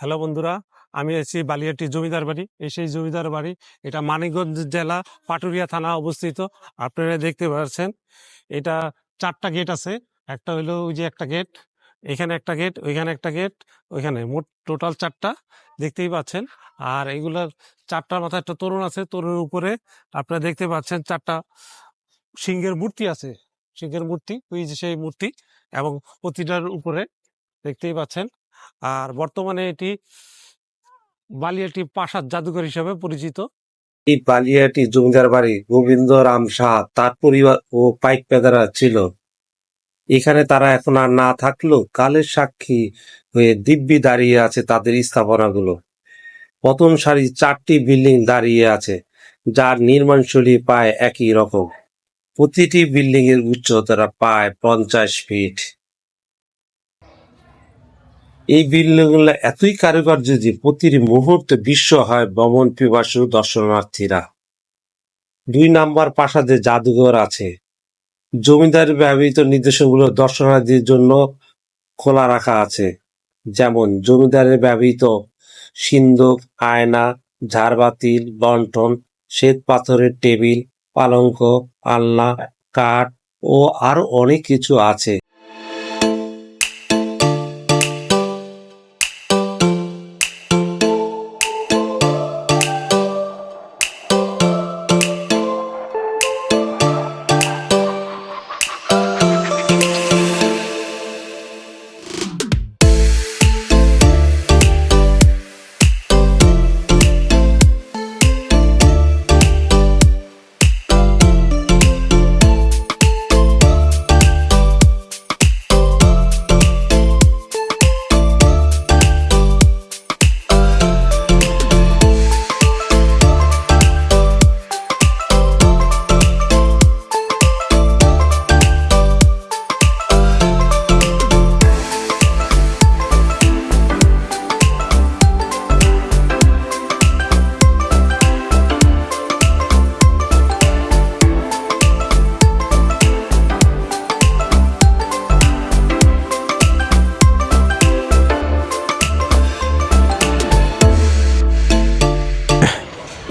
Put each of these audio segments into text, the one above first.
Hello বন্ধুরা, আমি আছি বালিয়াটি জমিদার বাড়ি। এই সেই জমিদার বাড়ি, এটা মানিকগঞ্জ জেলা পাটুরিয়া থানা অবস্থিত। আপনারা দেখতে পাচ্ছেন, এটা চারটা গেট আছে। একটা হলো ওই যে একটা গেট, এখানে একটা গেট, ওইখানে একটা গেট, ওইখানে মোট টোটাল চারটা, দেখতেই পাচ্ছেন। আর এগুলার চারটার মাথায় একটা তরুণ আছে, তরুণের উপরে আপনারা দেখতে পাচ্ছেন চারটা সিংহের মূর্তি আছে। সিংহের মূর্তি, ওই যে সেই মূর্তি এবং প্রতিটার উপরে, দেখতেই পাচ্ছেন। আর বর্তমানে এটি বালিয়াটি প্রাসাদ জাদুঘর হিসেবে পরিচিত। এই বালিয়াটি জমিদার বাড়ি গোবিন্দ রাম শাহ, তার পরিবার ও পাইক পেদারা ছিল। এখানে তারা এখন আর না থাকলেও কালের সাক্ষী হয়ে দিব্যি দাঁড়িয়ে আছে তাদের স্থাপনাগুলো। প্রথম সারি চারটি বিল্ডিং দাঁড়িয়ে আছে, যার নির্মাণশৈলী পায় একই রকম। প্রতিটি বিল্ডিং এর উচ্চতা প্রায় পঞ্চাশ ফিট। এই বিল্ডিংগুলো এতই কারুকার্য যে প্রতিটি মুহূর্তে বিশ্ব হয় ভ্রমণ পিপাসু দর্শনার্থীরা। দুই নাম্বার প্রাসাদে জাদুঘর আছে। জমিদার ব্যবহৃত নির্দেশনগুলো দর্শনার্থীর জন্য খোলা রাখা আছে। যেমন জমিদারের ব্যবহৃত সিন্দুক, আয়না, ঝাড়বাতিল বন্টন শ্বেত পাথরের টেবিল, পালঙ্ক আলনা কাঠ ও আরও অনেক কিছু আছে।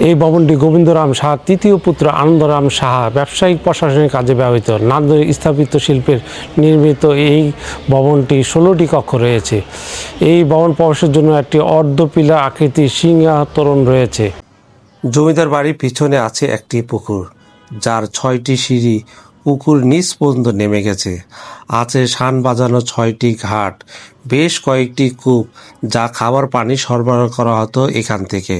এই ভবনটি গোবিন্দরাম সাহা, তৃতীয় পুত্র আনন্দরাম সাহা, ব্যবসায়িক প্রশাসনিক কাজে ব্যবহৃত। নান্দনিক স্থাপিত শিল্পের নির্মিত এই ভবনটি ষোলোটি কক্ষ রয়েছে। এই ভবন প্রবেশের জন্য একটি অর্ধপিলা আকৃতির সিংহাতরণ রয়েছে। জমিদার বাড়ির পিছনে আছে একটি পুকুর, যার ছয়টি সিঁড়ি পুকুর নিচ পর্যন্ত নেমে গেছে। আছে শান বাজানো ছয়টি ঘাট, বেশ কয়েকটি কূপ, যা খাবার পানি সরবরাহ করা হতো এখান থেকে।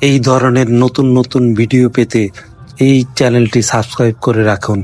এই ধরনের নতুন নতুন ভিডিও পেতে এই চ্যানেলটি সাবস্ক্রাইব করে রাখুন।